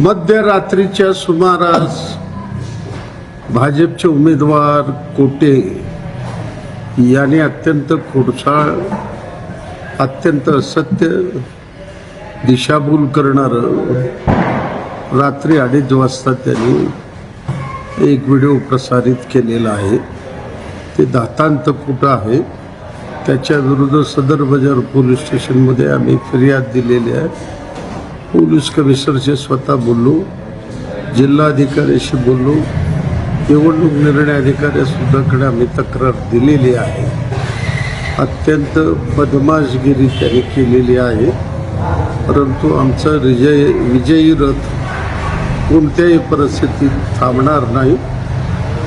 मध्यरात्रीच्या सुमारास भाजपचे उमेदवार कोटे यांनी अत्यंत खोडसाळ अत्यंत असत्य दिशाभूल करणारं रात्री अडीच वाजता त्यांनी एक व्हिडिओ प्रसारित केलेला आहे. ते दातांत कुठं आहे? त्याच्या विरुद्ध सदर बाजार पोलीस स्टेशनमध्ये आम्ही फिर्याद दिलेली आहे. पोलीस कमिशनरशी स्वतः बोललो जिल्हाधिकाऱ्याशी बोललो. निवडणूक निर्णय अधिकाऱ्यासुद्धाकडे आम्ही तक्रार दिलेली आहे. अत्यंत बदमाशगिरी त्यांनी केलेली आहे. परंतु आमचा विजय विजयी रथ कोणत्याही परिस्थितीत थांबणार नाही.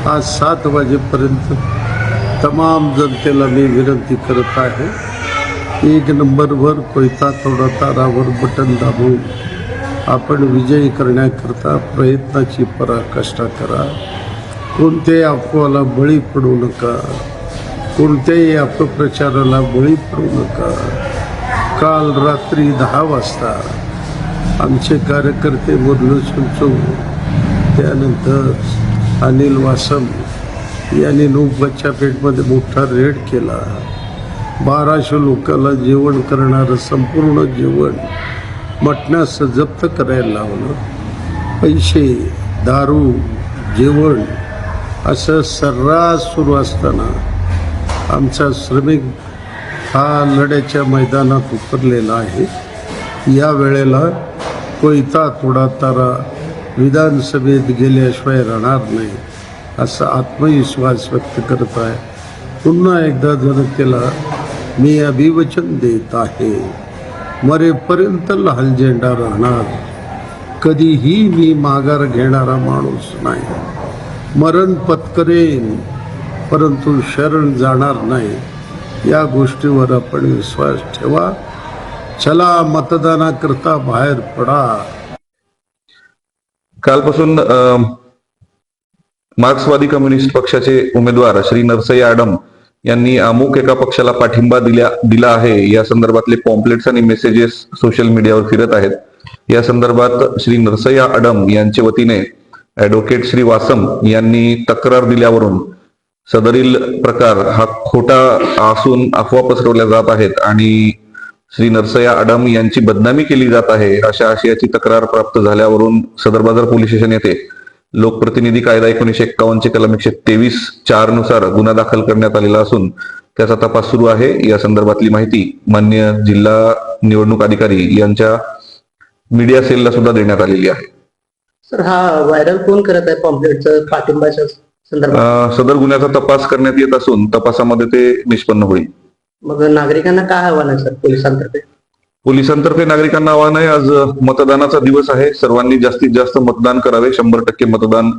आज सात वाजेपर्यंत तमाम जनतेला मी विनंती करत आहे. एक नंबरवर कोयता थोडा तारावर बटन दाबून आपण विजयी करण्याकरता प्रयत्नाची पराकाष्ठा करा. कोणत्याही अफवाला बळी पडू नका. कोणत्याही अपप्रचाराला बळी पडू नका. काल रात्री दहा वाजता आमचे कार्यकर्ते मुरलू सुंचू त्यानंतर अनिल वासम यांनी नूक पेठमध्ये मोठा रेड केला. बाराशे लोकांना जेवण करणारं संपूर्ण जेवण मटणास जप्त करायला लावलं. पैसे दारू जेवण असं सर्रास सुरू असताना आमचा श्रमिक हा लढ्याच्या मैदानात उतरलेला आहे. या वेळेला कोयता थोडा तारा विधानसभेत गेल्याशिवाय राहणार नाही असा आत्मविश्वास व्यक्त करत आहे. पुन्हा एकदा जनतेला मी अभिवचन देत आहे. मरेपर्यंत लाल झेंडा राहणार. कधीही मी माघार घेणारा माणूस नाही. मरण पत्करेन परंतु शरण जाणार नाही. या गोष्टीवर आपण विश्वास ठेवा. चला मतदानाकरता बाहेर पडा. कालपासून मार्क्सवादी कम्युनिस्ट पक्षाचे उमेदवार श्री नरसई आडम यांनी अमुक एका पक्षाला पाठिंबा दिल्या दिला आहे. या संदर्भातले पॉम्पलेट्स आणि मेसेजेस सोशल मीडियावर फिरत आहेत. या संदर्भात श्री नरसय्या आडम यांच्या वतीने ऍडव्होकेट श्री वासम यांनी तक्रार दिल्यावरून सदरील प्रकार हा खोटा असून अफवा पसरवल्या जात आहेत आणि श्री नरसया आडम यांची बदनामी केली जात आहे अशा आशयाची तक्रार प्राप्त झाल्यावरून सदर बाजार पोलीस स्टेशन येथे लोकप्रतिनिधी कायदा एकोणीशे एक्कावन्नचे कलम एकशे तेवीस चारनुसार गुन्हा दाखल करण्यात आलेला असून त्याचा तपास सुरू आहे. या संदर्भातली माहिती मान्य जिल्हा निवडणूक अधिकारी यांच्या मीडिया सेलला सुद्धा देण्यात आलेली आहे. सर हा व्हायरल कोण करत आहे पॉम्पलेटचं पाठिंबाच्या संदर्भात? सदर गुन्ह्याचा तपास करण्यात येत असून तपासामध्ये ते निष्पन्न होईल. मग नागरिकांना काय आव्हान आहे सर पोलिसांतर्फे? पोलिसांतर्फे नागरिकांना आवाहन आहे आज मतदानाचा दिवस आहे. सर्वांनी जास्तीत जास्त मतदान करावे. शंभर टक्के मतदान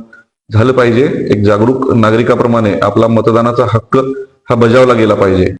झालं पाहिजे. एक जागरूक नागरिकाप्रमाणे आपला मतदानाचा हक्क हा बजावला गेला पाहिजे.